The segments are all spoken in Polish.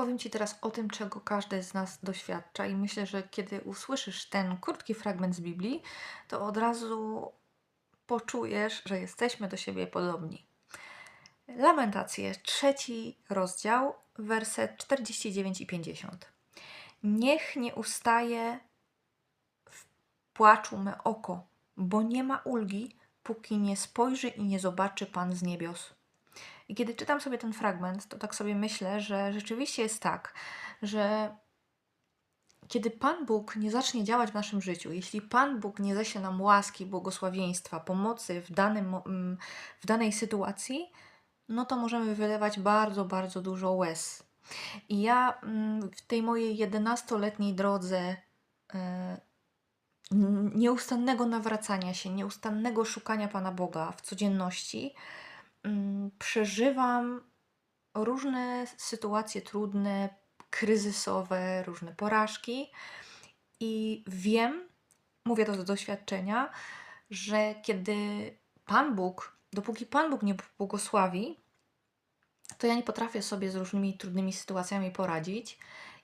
Powiem Ci teraz o tym, czego każdy z nas doświadcza, i myślę, że kiedy usłyszysz ten krótki fragment z Biblii, to od razu poczujesz, że jesteśmy do siebie podobni. Lamentacje, trzeci rozdział, werset 49 i 50. Niech nie ustaje w płaczu me oko, bo nie ma ulgi, póki nie spojrzy i nie zobaczy Pan z niebios. I kiedy czytam sobie ten fragment, to tak sobie myślę, że rzeczywiście jest tak, że kiedy Pan Bóg nie zacznie działać w naszym życiu, jeśli Pan Bóg nie ześle nam łaski, błogosławieństwa, pomocy w, danym, w danej sytuacji, no to możemy wylewać bardzo, bardzo dużo łez. I ja mm, w tej mojej 11-letniej drodze e, nieustannego nawracania się, nieustannego szukania Pana Boga w codzienności, przeżywam różne sytuacje trudne, kryzysowe, różne porażki i wiem, mówię to z doświadczenia, że kiedy Pan Bóg, dopóki Pan Bóg nie błogosławi, to ja nie potrafię sobie z różnymi trudnymi sytuacjami poradzić.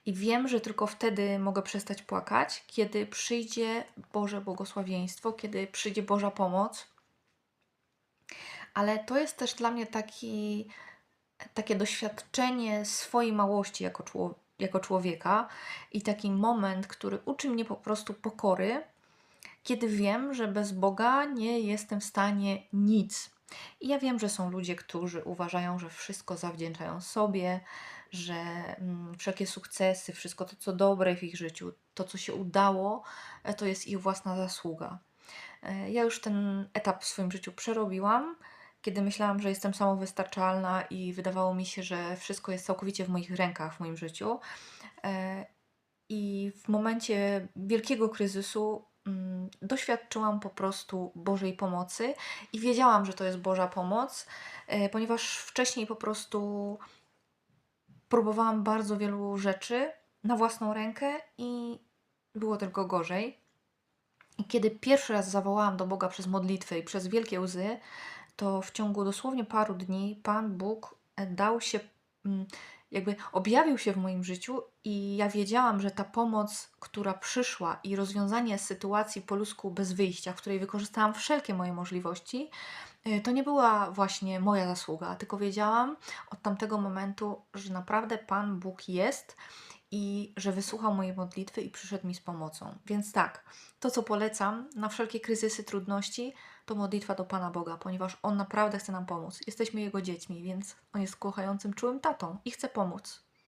I wiem, że tylko wtedy mogę przestać płakać, kiedy przyjdzie Boże błogosławieństwo, kiedy przyjdzie Boża pomoc. Ale to jest też dla mnie taki, takie doświadczenie swojej małości jako, jako człowieka i taki moment, który uczy mnie po prostu pokory, kiedy wiem, że bez Boga nie jestem w stanie nic. I ja wiem, że są ludzie, którzy uważają, że wszystko zawdzięczają sobie, że mm, wszelkie sukcesy, wszystko to, co dobre w ich życiu, to, co się udało, e, to jest ich własna zasługa. E, Ja już ten etap w swoim życiu przerobiłam, kiedy myślałam, że jestem samowystarczalna i wydawało mi się, że wszystko jest całkowicie w moich rękach w moim życiu. E, I w momencie wielkiego kryzysu mm, doświadczyłam po prostu Bożej pomocy i wiedziałam, że to jest Boża pomoc, e, ponieważ wcześniej po prostu próbowałam bardzo wielu rzeczy na własną rękę i było tylko gorzej. I kiedy pierwszy raz zawołałam do Boga przez modlitwę i przez wielkie łzy, to w ciągu dosłownie paru dni Pan Bóg e, dał się, mm, jakby objawił się w moim życiu, i ja wiedziałam, że ta pomoc, która przyszła i rozwiązanie sytuacji po ludzku bez wyjścia, w której wykorzystałam wszelkie moje możliwości, e, to nie była właśnie moja zasługa, tylko wiedziałam od tamtego momentu, że naprawdę Pan Bóg jest i że wysłuchał mojej modlitwy i przyszedł mi z pomocą. Więc tak, to co polecam na wszelkie kryzysy, trudności, to modlitwa do Pana Boga, ponieważ On naprawdę chce nam pomóc. Jesteśmy Jego dziećmi, więc On jest kochającym, czułym tatą i chce pomóc.